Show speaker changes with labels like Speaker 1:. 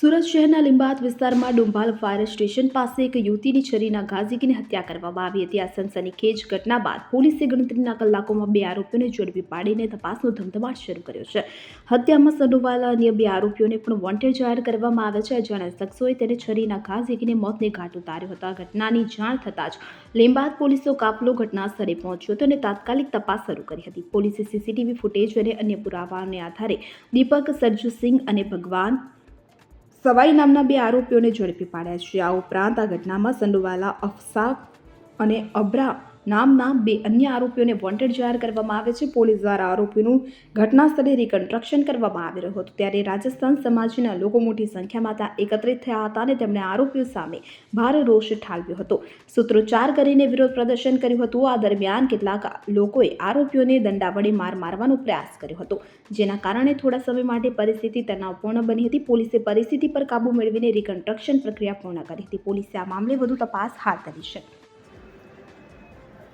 Speaker 1: સુરત શહેરના લિંબાત વિસ્તારમાં Dumbhal fire station પાસે એક યુવતીની છરીના ઘા હત્યા કરવામાં આવી હતી. આ સનસનીખેજ ઘટના બાદ પોલીસે ગણતરીના કલાકોમાં બે આરોપીઓને ઝડપી પાડીને તપાસનો ધમધમાટ શરૂ કર્યો છે. હત્યામાં સંડોવાયેલા અન્ય બે આરોપીઓને પણ વોન્ટેડ જાહેર કરવામાં આવે છે. અજાણ્યા શખ્સોએ તેને છરીના ઘા મોતને ઘાટ ઉતાર્યો હતો. આ ઘટનાની જાણ થતાં જ લિંબાત પોલીસનો કાફલો ઘટના સ્થળે પહોંચ્યો હતો અને તાત્કાલિક તપાસ શરૂ કરી હતી. પોલીસે સીસીટીવી ફૂટેજ અને અન્ય પુરાવાઓને આધારે દીપક સરજુસિંહ અને ભગવાન સવાઈ નામના બે આરોપીઓને ઝડપી પાડ્યા છે. આ ઉપરાંત આ ઘટનામાં સંડોવાયેલા અફસાફ અને અબ્રા નામના બે અન્ય આરોપીઓને વોન્ટેડ જાહેર કરવામાં આવે છે. પોલીસ દ્વારા આરોપીનું ઘટના સ્થળે રિકન્સ્ટ્રક્શન કરવામાં આવી રહ્યું હતું. ત્યારે રાજસ્થાન સમાજના લોકો મોટી સંખ્યામાં ત્યાં એકત્રિત થયા હતા અને તેમણે આરોપીઓ સામે ભારે રોષ ઠાલવ્યો હતો. સૂત્રોચ્ચાર કરીને વિરોધ પ્રદર્શન કર્યું હતું. આ દરમિયાન કેટલાક લોકોએ આરોપીઓને દંડા માર મારવાનો પ્રયાસ કર્યો હતો, જેના કારણે થોડા સમય માટે પરિસ્થિતિ તણાવપૂર્ણ બની હતી. પોલીસે પરિસ્થિતિ પર કાબૂ મેળવીને રિકન્સ્ટ્રક્શન પ્રક્રિયા પૂર્ણ કરી હતી. પોલીસે આ મામલે વધુ તપાસ હાથ ધરી છે.